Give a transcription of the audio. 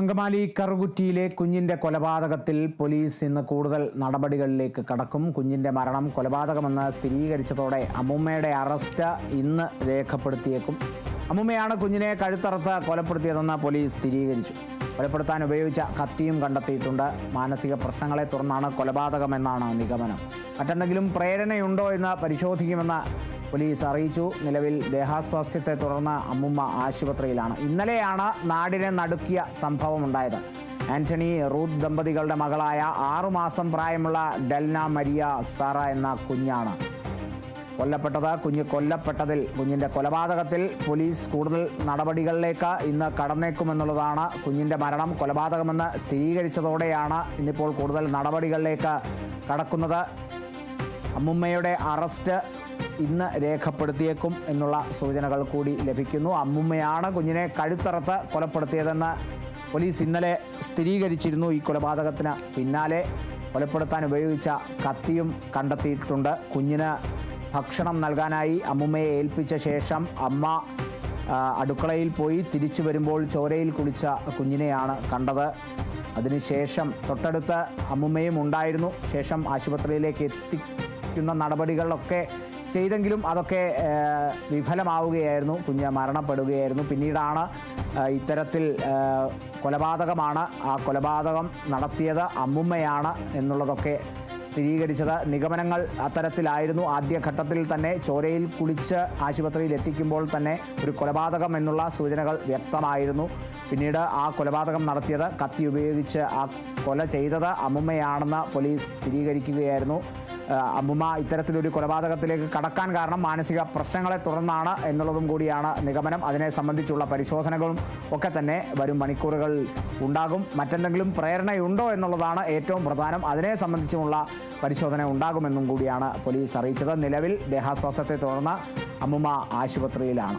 അങ്കമാലി കറുകുറ്റിയിലെ കുഞ്ഞിന്റെ കൊലപാതകത്തിൽ പോലീസ് ഇന്ന് കൂടുതൽ നടപടികളിലേക്ക് കടക്കും. കുഞ്ഞിന്റെ മരണം കൊലപാതകമെന്ന് സ്ഥിരീകരിച്ചതോടെ അമ്മൂമ്മയുടെ അറസ്റ്റ് ഇന്ന് രേഖപ്പെടുത്തിയേക്കും. അമ്മൂമ്മയാണ് കുഞ്ഞിനെ കഴുത്തറുത്ത് കൊലപ്പെടുത്തിയതെന്ന് പോലീസ് സ്ഥിരീകരിച്ചു. കൊലപ്പെടുത്താൻ ഉപയോഗിച്ച കത്തിയും കണ്ടെത്തിയിട്ടുണ്ട്. മാനസിക പ്രശ്നങ്ങളെ തുടർന്നാണ് കൊലപാതകമെന്നാണ് നിഗമനം. മറ്റെന്തെങ്കിലും പ്രേരണയുണ്ടോ എന്ന് പരിശോധിക്കുമെന്ന് പോലീസ് അറിയിച്ചു. നിലവിൽ ദേഹാസ്വാസ്ഥ്യത്തെ തുടർന്ന് അമ്മുമ്മ ആശുപത്രിയിലാണ്. ഇന്നലെയാണ് നാടിനെ നടുക്കിയ സംഭവമുണ്ടായത്. ആന്റണി റൂത്ത് ദമ്പതികളുടെ മകളായ ആറുമാസം പ്രായമുള്ള ഡെൽന മരിയ സാറ എന്ന കുഞ്ഞാണ്. കൊല്ലപ്പെട്ടത് കുഞ്ഞ് കൊല്ലപ്പെട്ടതിൽ കുഞ്ഞിന്റെ കൊലപാതകത്തിൽ പോലീസ് കൂടുതൽ നടപടികളിലേക്ക് ഇന്ന് കടന്നേക്കുമെന്നുള്ളതാണ് കുഞ്ഞിന്റെ മരണം. കൊലപാതകമെന്ന് സ്ഥിരീകരിച്ചതോടെയാണ് ഇന്നിപ്പോൾ കൂടുതൽ നടപടികളിലേക്ക് കടക്കുന്നത്. അമ്മുമ്മയുടെ അറസ്റ്റ് ഇന്ന് രേഖപ്പെടുത്തിയേക്കും എന്നുള്ള സൂചനകൾ കൂടി ലഭിക്കുന്നു. അമ്മുമ്മയാണ് കുഞ്ഞിനെ കഴുത്തറത്ത് കൊലപ്പെടുത്തിയതെന്ന് പോലീസ് ഇന്നലെ സ്ഥിരീകരിച്ചിരുന്നു. ഈ കൊലപാതകത്തിന് പിന്നാലെ കൊലപ്പെടുത്താൻ ഉപയോഗിച്ച കത്തിയും കണ്ടെത്തിയിട്ടുണ്ട്. കുഞ്ഞിന് ഭക്ഷണം നൽകാനായി അമ്മുമ്മയെ ഏൽപ്പിച്ച ശേഷം അമ്മ അടുക്കളയിൽ പോയി തിരിച്ചു വരുമ്പോൾ ചോരയിൽ കുളിച്ച കുഞ്ഞിനെയാണ് കണ്ടത്. അതിനുശേഷം തൊട്ടടുത്ത് അമ്മുമ്മയും ഉണ്ടായിരുന്നു. ശേഷം ആശുപത്രിയിലേക്ക് എത്തിക്കുന്ന നടപടികളിലൊക്കെ ചെയ്തെങ്കിലും അതൊക്കെ വിഫലമാവുകയായിരുന്നു. കുഞ്ഞ് മരണപ്പെടുകയായിരുന്നു. പിന്നീടാണ് ഇത്തരത്തിൽ കൊലപാതകമാണ് ആ കൊലപാതകം നടത്തിയത് അമ്മുമ്മയാണ് എന്നുള്ളതൊക്കെ സ്ഥിരീകരിച്ചത്. നിഗമനങ്ങൾ അത്തരത്തിലായിരുന്നു. ആദ്യഘട്ടത്തിൽ തന്നെ ചോരയിൽ കുളിച്ച് ആശുപത്രിയിൽ എത്തിക്കുമ്പോൾ തന്നെ ഒരു കൊലപാതകം എന്നുള്ള സൂചനകൾ വ്യക്തമായിരുന്നു. പിന്നീട് ആ കൊലപാതകം നടത്തിയത് കത്തി ഉപയോഗിച്ച് ആ കൊല ചെയ്തത് അമ്മുമ്മയാണെന്ന് പോലീസ് സ്ഥിരീകരിക്കുകയായിരുന്നു. അമ്മുമ്മ ഇത്തരത്തിലൊരു കൊലപാതകത്തിലേക്ക് കടക്കാൻ കാരണം മാനസിക പ്രശ്നങ്ങളെ തുടർന്നാണ് എന്നുള്ളതും കൂടിയാണ് നിഗമനം. അതിനെ സംബന്ധിച്ചുള്ള പരിശോധനകളും ഒക്കെ തന്നെ വരും മണിക്കൂറുകൾ ഉണ്ടാകും. മറ്റെന്തെങ്കിലും പ്രേരണയുണ്ടോ എന്നുള്ളതാണ് ഏറ്റവും പ്രധാനം. അതിനെ സംബന്ധിച്ചുമുള്ള പരിശോധന ഉണ്ടാകുമെന്നും കൂടിയാണ് പോലീസ് അറിയിച്ചത്. നിലവിൽ ദേഹാസ്വാസത്തെ തുടർന്ന് അമ്മുമ്മ ആശുപത്രിയിലാണ്.